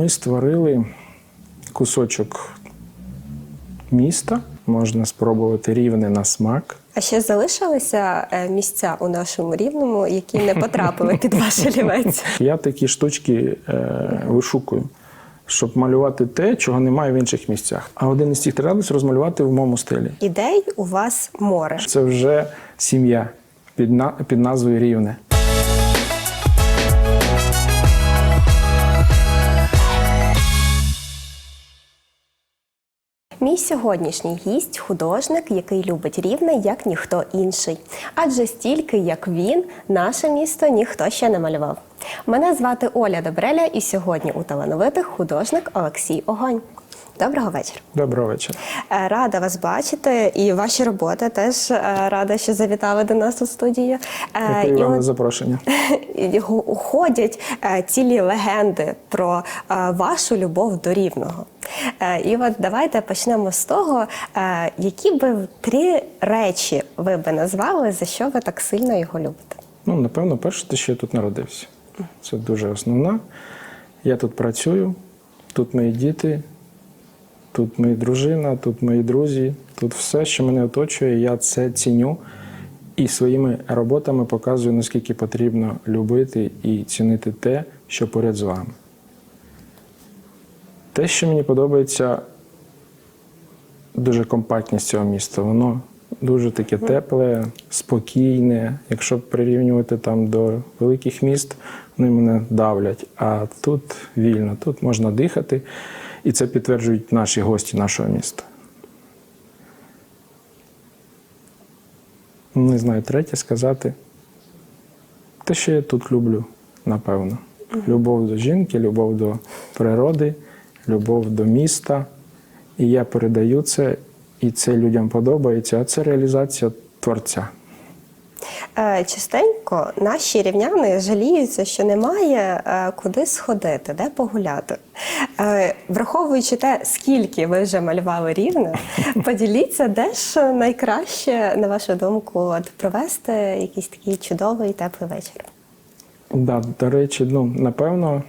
Ми створили кусочок міста, можна спробувати рівне на смак. А ще залишилися е, місця у нашому рівному, які не потрапили під ваш олівець. Я такі штучки е, вишукую, щоб малювати те, чого немає в інших місцях. А один із цих тренувань розмалювати в моєму стилі. Ідей у вас море. Це вже сім'я під, на, під назвою Рівне. Мій сьогоднішній гість художник, який любить рівне, як ніхто інший. Адже стільки, як він, наше місто ніхто ще не малював. Мене звати Оля Добреля, і сьогодні у талановитих художник Олексій Огонь. Доброго вечора. Доброго вечора. Е, Рада вас бачити, і ваші роботи теж е, рада, що завітали до нас у студію. Е, Дякую і вам за запрошення. ходять цілі легенди про вашу любов до рівного. Е, І от давайте почнемо з того, е, які би три речі ви би назвали, за що ви так сильно його любите. Ну, напевно, перше, те, що я тут народився. Це дуже основна. Я тут працюю, тут мої діти, тут моя дружина, тут мої друзі, тут все, що мене оточує, я це ціню і своїми роботами показую, наскільки потрібно любити і цінити те, що поряд з вами. Те, що мені подобається, дуже компактність цього міста. Воно дуже таке тепле, спокійне. Якщо прирівнювати там до великих міст, вони мене давлять. А тут вільно, тут можна дихати, і це підтверджують наші гості нашого міста. Не знаю, третє сказати. Те, що я тут люблю, напевно. Любов до жінки, любов до природи, любов до міста. І я передаю це, і це людям подобається, а це реалізація творця. Е, Частенько наші рівняни жаліються, що немає е, куди сходити, де погуляти. Е, Враховуючи те, скільки ви вже малювали рівне, поділіться, де ж найкраще, на вашу думку, от провести якийсь такий чудовий теплий вечір. Да, до речі, ну, напевно,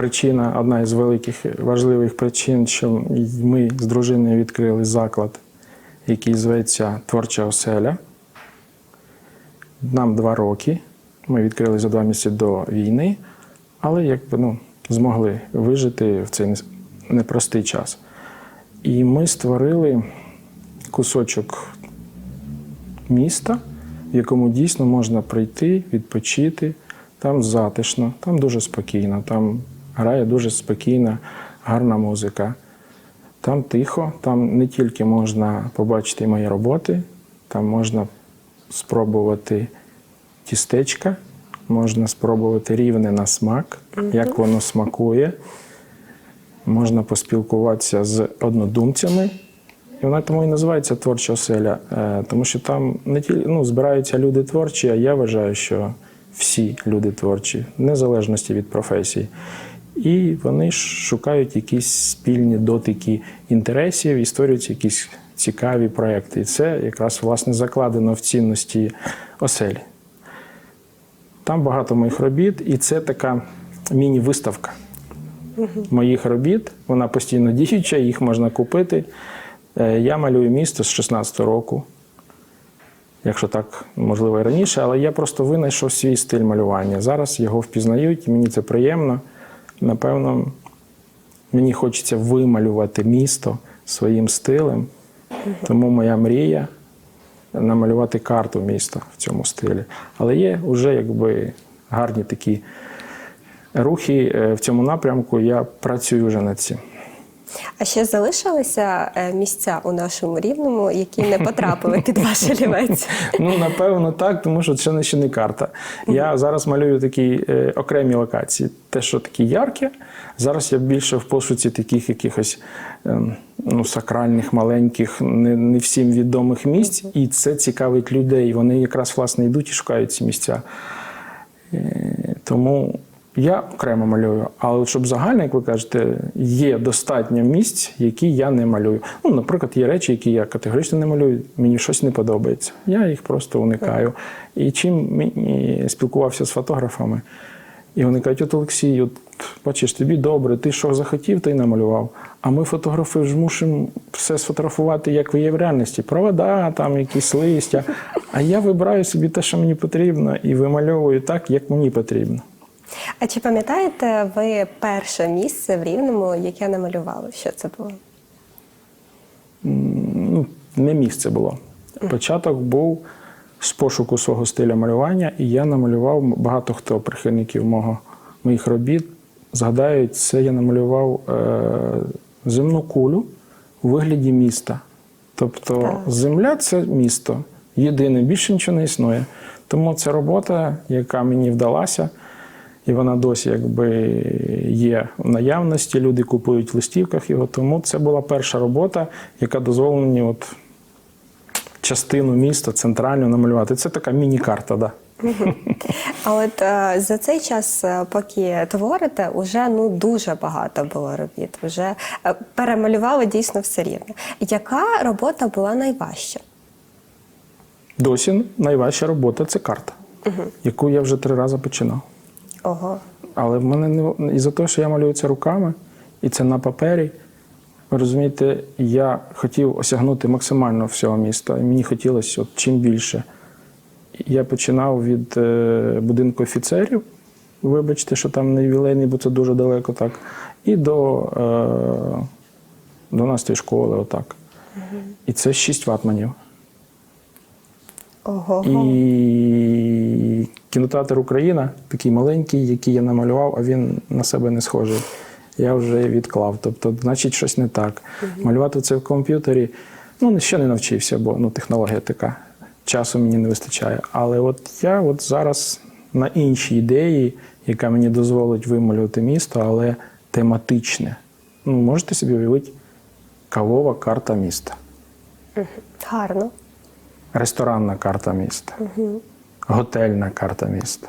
причина, одна із великих важливих причин, що ми з дружиною відкрили заклад, який зветься Творча оселя. Нам два роки. Ми відкрили за два місяці до війни, але якби ну, змогли вижити в цей непростий час. І ми створили кусочок міста, в якому дійсно можна прийти, відпочити. Там затишно, там дуже спокійно, там грає дуже спокійна, гарна музика. Там тихо, там не тільки можна побачити мої роботи, там можна спробувати тістечка, можна спробувати рівне на смак, як воно смакує. Можна поспілкуватися з однодумцями. І вона тому і називається творча оселя, е, тому що там не тільки ну, збираються люди творчі, а я вважаю, що всі люди творчі, в незалежності від професії. І вони шукають якісь спільні дотики інтересів і створюються якісь цікаві проекти. І це якраз власне закладено в цінності оселі. Там багато моїх робіт, і це така міні-виставка моїх робіт. Вона постійно діюча, їх можна купити. Е, Я малюю місто з 16 року, якщо так, можливо, і раніше, але я просто винайшов свій стиль малювання. Зараз його впізнають, і мені це приємно. Напевно, мені хочеться вималювати місто своїм стилем. Тому моя мрія намалювати карту міста в цьому стилі. Але є вже якби гарні такі рухи е, в цьому напрямку. Я працюю вже над цим. А ще залишилися е, місця у нашому рівному, які не потрапили під ваш олівець. Ну, напевно, так, тому що це не ще не карта. Я зараз малюю такі е, окремі локації. Те, що такі ярке. Зараз я більше в пошуці таких якихось ем, ну, сакральних, маленьких, не, не всім відомих місць. І це цікавить людей. Вони якраз власне йдуть і шукають ці місця. Е, Тому я окремо малюю, але щоб загально, як ви кажете, є достатньо місць, які я не малюю. Ну, наприклад, є речі, які я категорично не малюю, мені щось не подобається. Я їх просто уникаю. І чим мені спілкувався з фотографами, І вони кажуть, от Олексій, от, бачиш, тобі добре, ти що захотів, ти намалював. А ми фотографи ж мусимо все сфотографувати, як є в реальності. Провода, там якісь листя. А я вибираю собі те, що мені потрібно, і вимальовую так, як мені потрібно. А чи пам'ятаєте ви перше місце в Рівному, яке намалювали? Що це було? ну, не місце було. Початок був з пошуку свого стиля малювання, і я намалював багато хто прихильників мого, моїх робіт. Згадають, це я намалював е, земну кулю у вигляді міста. Тобто Так. земля це місто. Єдине, більше нічого не існує. Тому це робота, яка мені вдалася, і вона досі якби є в наявності. Люди купують в листівках його. Тому це була перша робота, яка дозволила мені от частину міста центральну намалювати. Це така міні-карта, да. А от е, за цей час, е, поки творите, уже ну дуже багато було робіт. Вже е, перемалювали дійсно все рівно. Яка робота була найважча? Досі найважча робота це карта, яку я вже три рази починав. Ого. Але в мене не із-за того, що я малюю це руками, і це на папері. Ви розумієте, я хотів осягнути максимально всього міста, і мені хотілося от чим більше. Я починав від е, будинку офіцерів, вибачте, що там не ювілейний, бо це дуже далеко так, і до, е, до нас школи, отак. І це 6 ватманів. Ого. І кінотеатр Україна, такий маленький, який я намалював, а він на себе не схожий. Я вже відклав. Тобто, значить, щось не так. Малювати це в комп'ютері, ну ще не навчився, бо ну, технологія така. Часу мені не вистачає. Але от я от зараз на іншій ідеї, яка мені дозволить вималювати місто, але тематичне. Ну, можете собі уявити кавова карта міста. Гарно. ресторанна карта міста, готельна карта міста.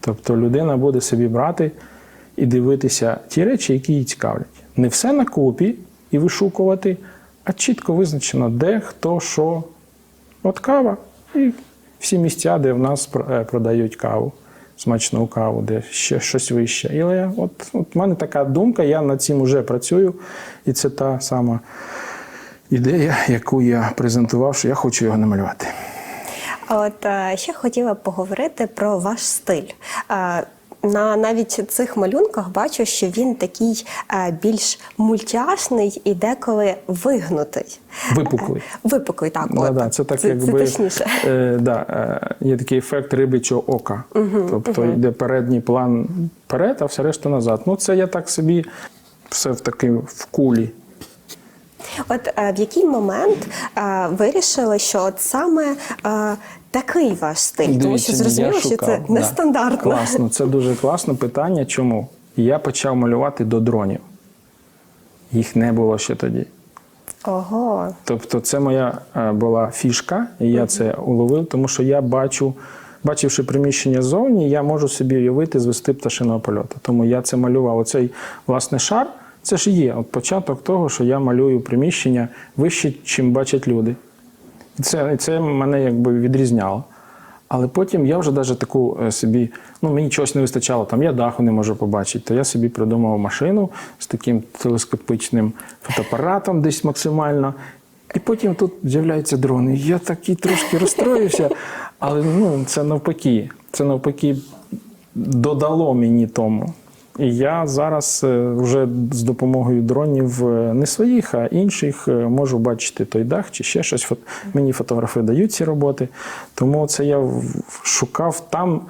Тобто людина буде собі брати і дивитися ті речі, які її цікавлять. Не все на купі і вишукувати, а чітко визначено, де, хто, що. От кава і всі місця, де в нас е, продають каву, смачну каву, де ще щось вище. Але от, от в мене така думка, я над цим вже працюю, і це та сама ідея, яку я презентував, що я хочу його намалювати. От е, ще хотіла поговорити про ваш стиль. Е, На навіть цих малюнках бачу, що він такий е, більш мультяшний і деколи вигнутий. Випуклий. Випуклий, так. Да, от. да, це так, це, якби це. Е, да, е, є такий ефект рибичого ока. тобто йде передній план вперед, а все решта назад. Ну, це я так собі все в такий в кулі. От е, в який момент е, вирішили, що от саме е, такий ваш стиль, тому що зрозуміло, я що це шукав, да. нестандартно. Класно, це дуже класне питання. Чому? Я почав малювати до дронів. Їх не було ще тоді. Ого. Тобто, це моя була фішка, і я це уловив, тому що я бачу, бачивши приміщення ззовні, я можу собі уявити звести пташиного польоту. Тому я це малював. Оцей власне шар, це ж є от початок того, що я малюю приміщення вище, чим бачать люди. І Це, це мене якби відрізняло. Але потім я вже навіть таку е, собі, ну мені чогось не вистачало, там я даху не можу побачити, то я собі придумав машину з таким телескопичним фотоапаратом десь максимально. І потім тут з'являються дрони. Я такий трошки розстроївся, але ну, це навпаки. Це навпаки додало мені тому. І я зараз е, вже з допомогою дронів е, не своїх, а інших е, можу бачити той дах чи ще щось. Мені фотографи дають ці роботи. Тому це я шукав там,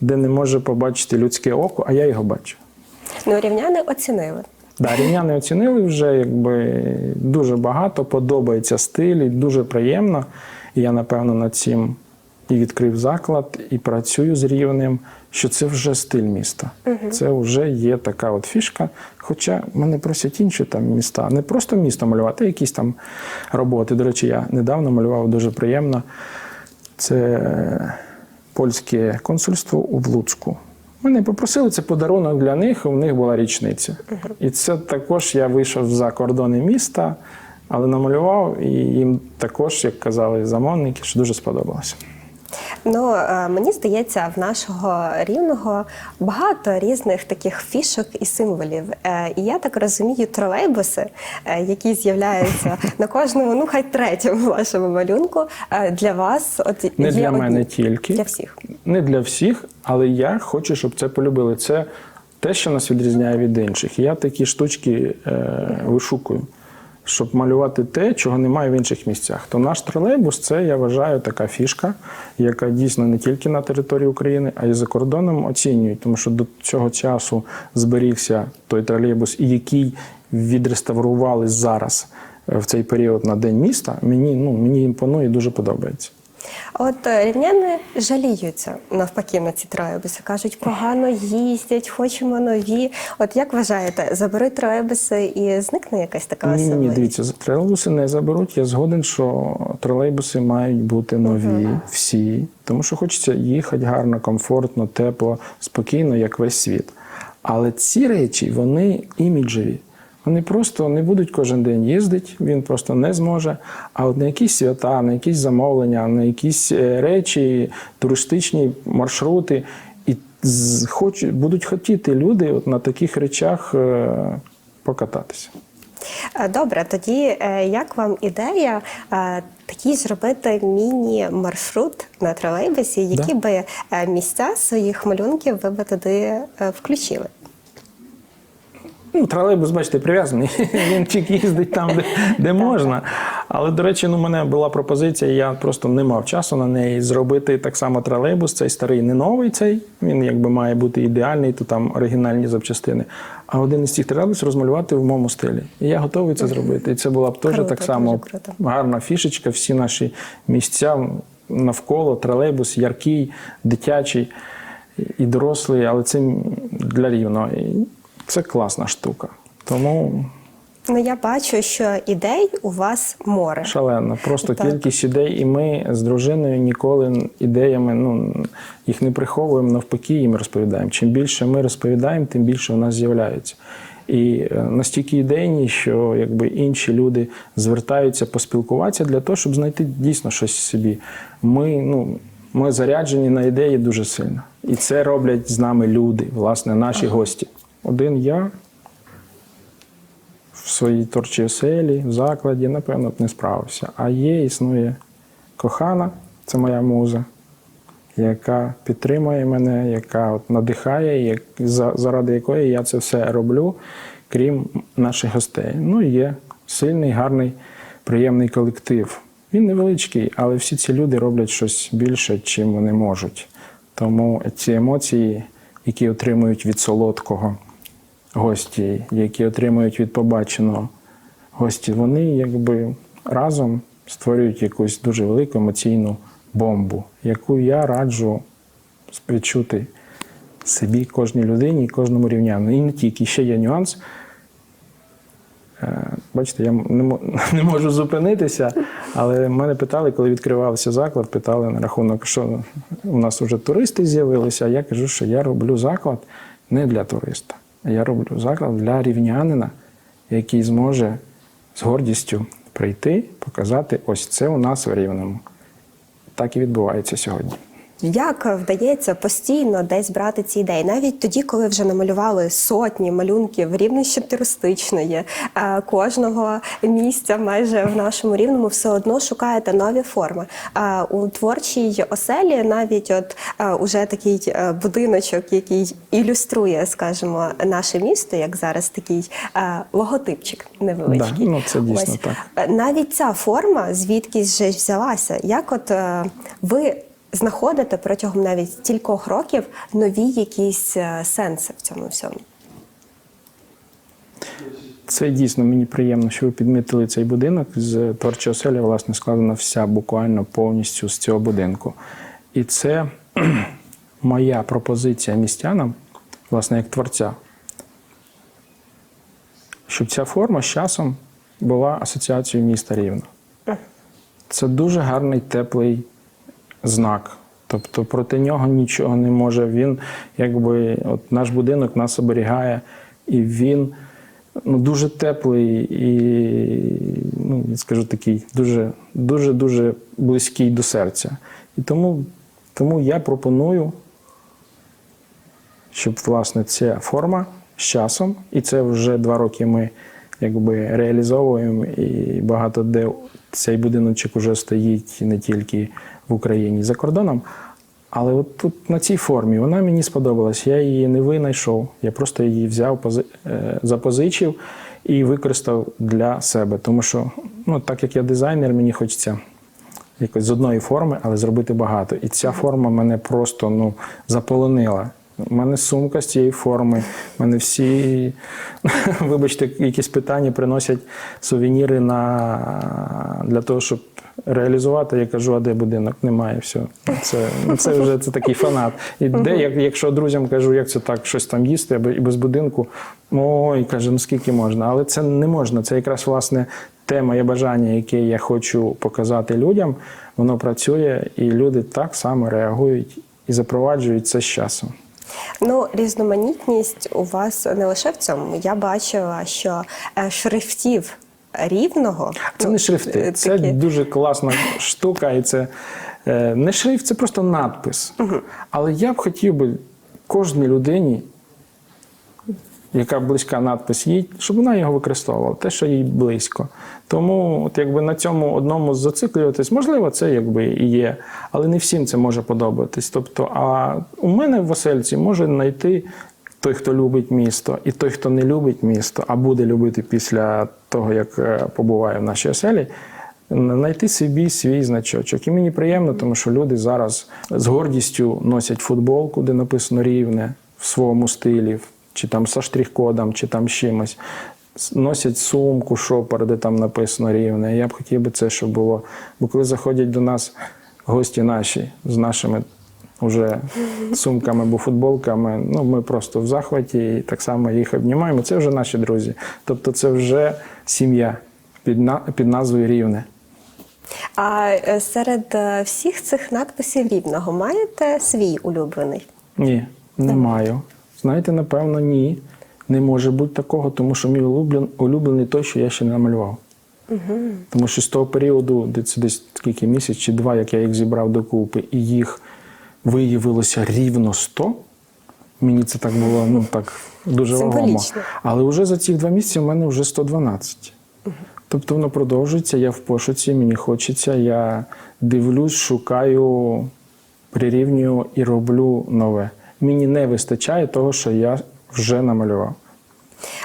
де не може побачити людське око, а я його бачу. Ну, рівняни оцінили. Да, рівняни оцінили вже якби дуже багато, подобається стиль, і дуже приємно. І я, напевно, над цим і відкрив заклад, і працюю з рівнем, що це вже стиль міста. Це вже є така от фішка. Хоча мене просять інші там міста, не просто місто малювати, а якісь там роботи. До речі, я недавно малював дуже приємно. Це польське консульство у Луцьку. Мене попросили це подарунок для них, у них була річниця. І це також я вийшов за кордони міста, але намалював, і їм також, як казали замовники, що дуже сподобалося. Ну е, мені здається, в нашого рівного багато різних таких фішок і символів. Е, І я так розумію, тролейбуси, е, які з'являються на кожному, ну хай третьому вашому малюнку, для вас от Не є для одні. мене тільки. для всіх. Не для всіх, але я хочу, щоб це полюбили. Це те, що нас відрізняє від інших. Я такі штучки е, вишукую, щоб малювати те, чого немає в інших місцях. То наш тролейбус це, я вважаю, така фішка, яка дійсно не тільки на території України, а й за кордоном оцінюють, тому що до цього часу зберігся той тролейбус, який відреставрували зараз е, в цей період на День міста. Мені, ну, мені імпонує дуже подобається. От е, рівняни жаліються навпаки на ці тролейбуси. Кажуть, погано їздять, хочемо нові. От як вважаєте, заберуть тролейбуси і зникне якась така Ні, ні, дивіться, тролейбуси не заберуть. Я згоден, що тролейбуси мають бути нові, всі, тому що хочеться їхати гарно, комфортно, тепло, спокійно, як весь світ. Але ці речі, вони іміджеві. Вони просто не будуть кожен день їздити, він просто не зможе. А от на якісь свята, на якісь замовлення, на якісь е, речі, туристичні маршрути, і хоч, будуть хотіти люди от на таких речах е, покататися. Е, Добре, тоді як вам ідея такий зробити міні-маршрут на тролейбусі, які Да. би місця своїх малюнків ви би туди включили? Ну, тролейбус, бачите, прив'язаний. Він тільки їздить там, де, де можна. Але, до речі, ну, у мене була пропозиція, я просто не мав часу на неї зробити так само тролейбус. Цей старий не новий цей. Він якби має бути ідеальний, то там оригінальні запчастини. А один із цих тролейбусів розмалювати в моєму стилі. І я готовий це зробити. І це була б теж Круто, так само круто. гарна фішечка. Всі наші місця навколо, тролейбус, яркий, дитячий і дорослий, але це для рівного. Це класна штука. Тому Ну я бачу, що ідей у вас море. шалено. Просто Так. кількість ідей, і ми з дружиною ніколи ідеями ну, їх не приховуємо, навпаки, їм розповідаємо. Чим більше ми розповідаємо, тим більше у нас з'являється. І е, настільки ідейні, що якби інші люди звертаються поспілкуватися для того, щоб знайти дійсно щось собі. Ми, ну, ми заряджені на ідеї дуже сильно. І це роблять з нами люди, власне, наші гості. Один я в своїй творчій оселі, в закладі, напевно, б не справився. А є, існує кохана, це моя муза, яка підтримує мене, яка от надихає, як, за- заради якої я це все роблю, крім наших гостей. Ну є сильний, гарний, приємний колектив. Він невеличкий, але всі ці люди роблять щось більше, чим вони можуть. Тому ці емоції, які отримують від солодкого гості, які отримують від побаченого гості, вони якби разом створюють якусь дуже велику емоційну бомбу, яку я раджу відчути собі, кожній людині кожному рівнянину. І не тільки ще є нюанс. Е, Бачите, я не можу зупинитися, але мене питали, коли відкривався заклад, питали на рахунок, що у нас вже туристи з'явилися. А я кажу, що я роблю заклад не для туриста, я роблю заклад для рівнянина, який зможе з гордістю прийти, показати, ось це у нас в Рівному. Так і відбувається сьогодні. Як вдається постійно десь брати ці ідеї, навіть тоді, коли вже намалювали сотні малюнків рівнище туристичної, кожного місця майже в нашому рівному все одно шукаєте нові форми. Е, У творчій оселі навіть от уже такий е, будиночок, який ілюструє, скажімо, наше місто, як зараз такий логотипчик невеличкий. Да, ну, це дійсно Ось. так. Е, Навіть ця форма звідкись же взялася. Як от е, ви знаходите протягом навіть стількох років нові якісь е, сенси в цьому всьому? Це дійсно мені приємно, що ви підмітили цей будинок. З творчої оселі, власне, складена вся буквально повністю з цього будинку. І це моя пропозиція містянам, власне, як творця, щоб ця форма з часом була асоціацією міста Рівно. Це дуже гарний теплий знак. Тобто проти нього нічого не може. Він, якби, от наш будинок нас оберігає, і він ну, дуже теплий і, ну, я скажу такий, дуже, дуже, дуже близький до серця. І тому Тому я пропоную, щоб власне ця форма з часом, і це вже два роки ми якби реалізовуємо, і багато де цей будиночок вже стоїть не тільки Україні за кордоном. Але от тут на цій формі вона мені сподобалась. Я її не винайшов. Я просто її взяв, е, запозичив і використав для себе. Тому що, ну, так як я дизайнер, мені хочеться якось з одної форми, але зробити багато. І ця форма мене просто ну, заполонила. У мене сумка з цієї форми. У мене всі, вибачте, якісь питання приносять сувеніри на, для того, щоб реалізувати. Я кажу, а де будинок? Немає. Все. Це, це вже це такий фанат. І де, як, якщо друзям кажу, як це так, щось там їсти, або і без будинку, ой, каже, ну скільки можна. Але це не можна. Це якраз власне те моє бажання, яке я хочу показати людям, воно працює, і люди так само реагують і запроваджують це з часом. Ну, різноманітність у вас не лише в цьому. Я бачила, що е, шрифтів рівного Це ну, не шрифти, е, це такі- дуже класна штука, і це е, не шрифт, це просто надпис. Але я б хотів би кожній людині, яка близька надпис їй, щоб вона його використовувала, те, що їй близько. Тому, от якби на цьому одному зациклюватись, можливо, це якби і є, але не всім це може подобатись. Тобто, а у мене в Васильці може знайти той, хто любить місто, і той, хто не любить місто, а буде любити після того, як е, побуває в нашій оселі. Знайти собі свій значочок. І мені приємно, тому що люди зараз з гордістю носять футболку, де написано рівне в своєму стилі, чи там со штрих-кодом, чи там з чимось. Носять сумку, шопер, де там написано рівне. Я б хотів би це, щоб було. Бо коли заходять до нас гості наші з нашими вже сумками або футболками, ну ми просто в захваті і так само їх обнімаємо. Це вже наші друзі. Тобто це вже сім'я під, на, під назвою Рівне. А е, серед е, всіх цих надписів рівного маєте свій улюблений? Ні, не маю. Знаєте, напевно, ні. Не може бути такого, тому що мій улюблен, улюблений той, що я ще не намалював. Тому що з того періоду, де це десь скільки місяць чи два, як я їх зібрав докупи, і їх виявилося рівно 100, мені це так було ну, так, дуже вагомо. Але вже за ці два місяці в мене вже 112. Тобто воно продовжується, я в пошуці, мені хочеться, я дивлюсь, шукаю, прирівнюю і роблю нове. Мені не вистачає того, що я вже намалював.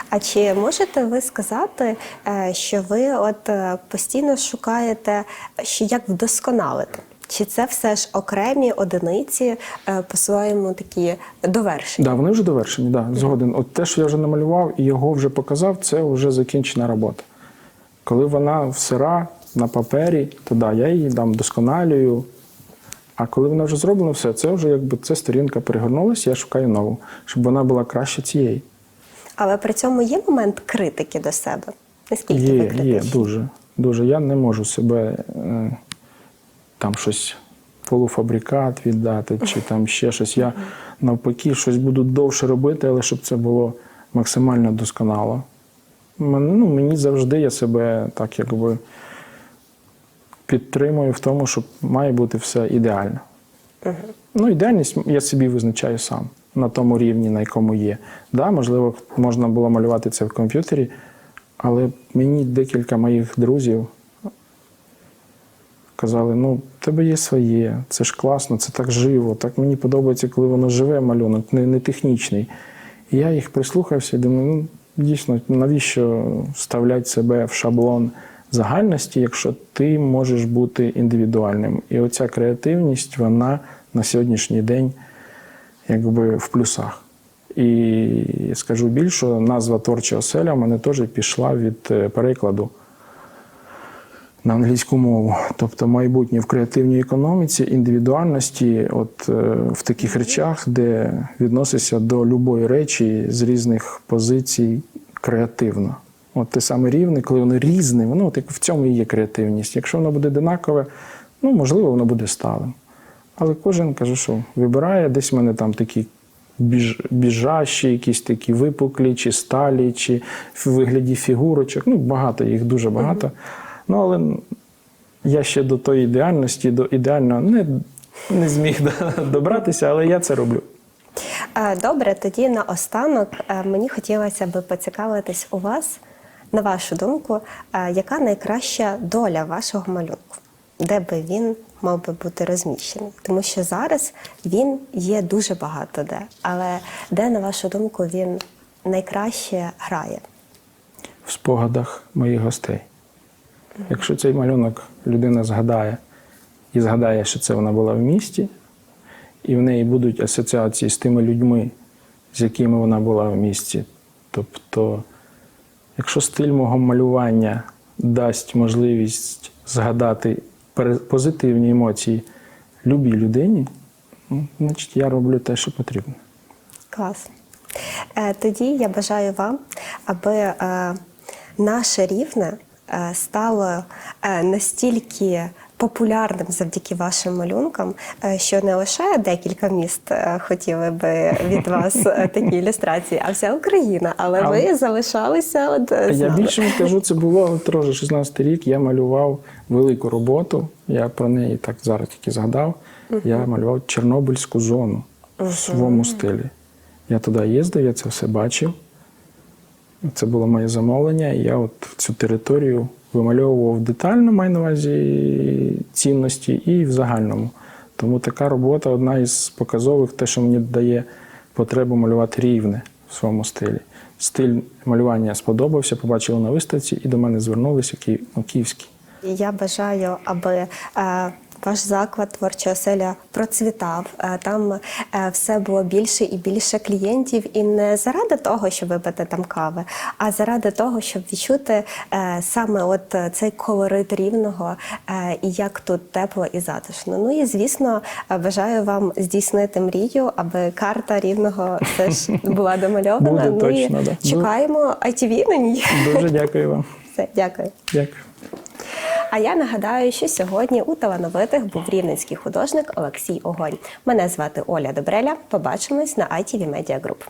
А чи можете ви сказати, е, що ви от е, постійно шукаєте, що як вдосконалити? Чи це все ж окремі одиниці е, по-своєму такі довершені? Да, вони вже довершені, да, згоден. От те, що я вже намалював і його вже показав, це вже закінчена робота. Коли вона сира на папері, то да, я її там досконалюю. А коли вона вже зроблена, все, це вже якби ця сторінка перегорнулася, я шукаю нову, щоб вона була краще цієї. Але при цьому є момент критики до себе? Наскільки ви Є, є, дуже. Дуже. Я не можу себе е, там щось полуфабрикат віддати, чи там ще щось. Я навпаки щось буду довше робити, але щоб це було максимально досконало. Ну, мені завжди я себе так якби підтримую в тому, що має бути все ідеально. Ну, ідеальність я собі визначаю сам на тому рівні, на якому є. Да, можливо, можна було малювати це в комп'ютері, але мені декілька моїх друзів казали: ну, в тебе є своє, це ж класно, це так живо. Так мені подобається, коли воно живе малюнок, не, не технічний. І я їх прислухався і думаю, ну дійсно, навіщо вставляти себе в шаблон загальності, якщо ти можеш бути індивідуальним. І оця креативність, вона на сьогоднішній день якби в плюсах. І скажу більше, назва творча оселя в мене теж пішла від е, перекладу на англійську мову. Тобто майбутнє в креативній економіці, індивідуальності, от е, в таких речах, де відносишся до любої речі з різних позицій креативно. От те саме рівне, коли воно різне, воно от в цьому і є креативність. Якщо воно буде одинакове, ну можливо, воно буде сталим. Але кожен каже, що вибирає, десь в мене там такі біж, біжащі, якісь такі випуклі, чи сталі, чи в вигляді фігурочок. Ну, багато їх, дуже багато. Ну, але я ще до тої ідеальності, до ідеального не не зміг добратися, але я це роблю. Добре, тоді наостанок е, мені хотілося би поцікавитись у вас, на вашу думку, е, яка найкраща доля вашого малюнку, де би він мав би бути розміщений? Тому що зараз він є дуже багато де, але де, на вашу думку, він найкраще грає? в спогадах моїх гостей. Якщо цей малюнок людина згадає і згадає, що це вона була в місті, і в неї будуть асоціації з тими людьми, з якими вона була в місті. Тобто, якщо стиль мого малювання дасть можливість згадати позитивні емоції любій людині, ну, значить я роблю те, що потрібно. Клас. Е, Тоді я бажаю вам, аби е, наше рівне стало е, настільки популярним завдяки вашим малюнкам, е, що не лише декілька міст е, хотіли би від вас е, такі ілюстрації, а вся Україна. Але А ви залишалися от е, з Я нами. більше вам скажу, це було теж 16 рік. Я малював велику роботу. Я про неї так зараз тільки згадав. Я малював Чорнобильську зону в своєму стилі. Я туди їздив, я це все бачив. Це було моє замовлення. Я от цю територію вимальовував детально, маю на увазі цінності, і в загальному. Тому така робота одна із показових, те, що мені дає потребу малювати рівне в своєму стилі. Стиль малювання сподобався, побачили на виставці і до мене звернулися ну, київські. Я бажаю, аби е, ваш заклад творча оселя процвітав. Е, там е, все було більше і більше клієнтів, і не заради того, щоб випити там кави, а заради того, щоб відчути е, саме от цей колорит рівного і як тут тепло і затишно. Ну і звісно, бажаю вам здійснити мрію, аби карта рівного теж була домальована. Буде ну точно, і да. чекаємо ITV на ній. Дуже дякую вам. Все, дякую. Дякую. А я нагадаю, що сьогодні у талановитих був рівненський художник Олексій Огонь. Мене звати Оля Добреля. Побачимось на ITV Media Group.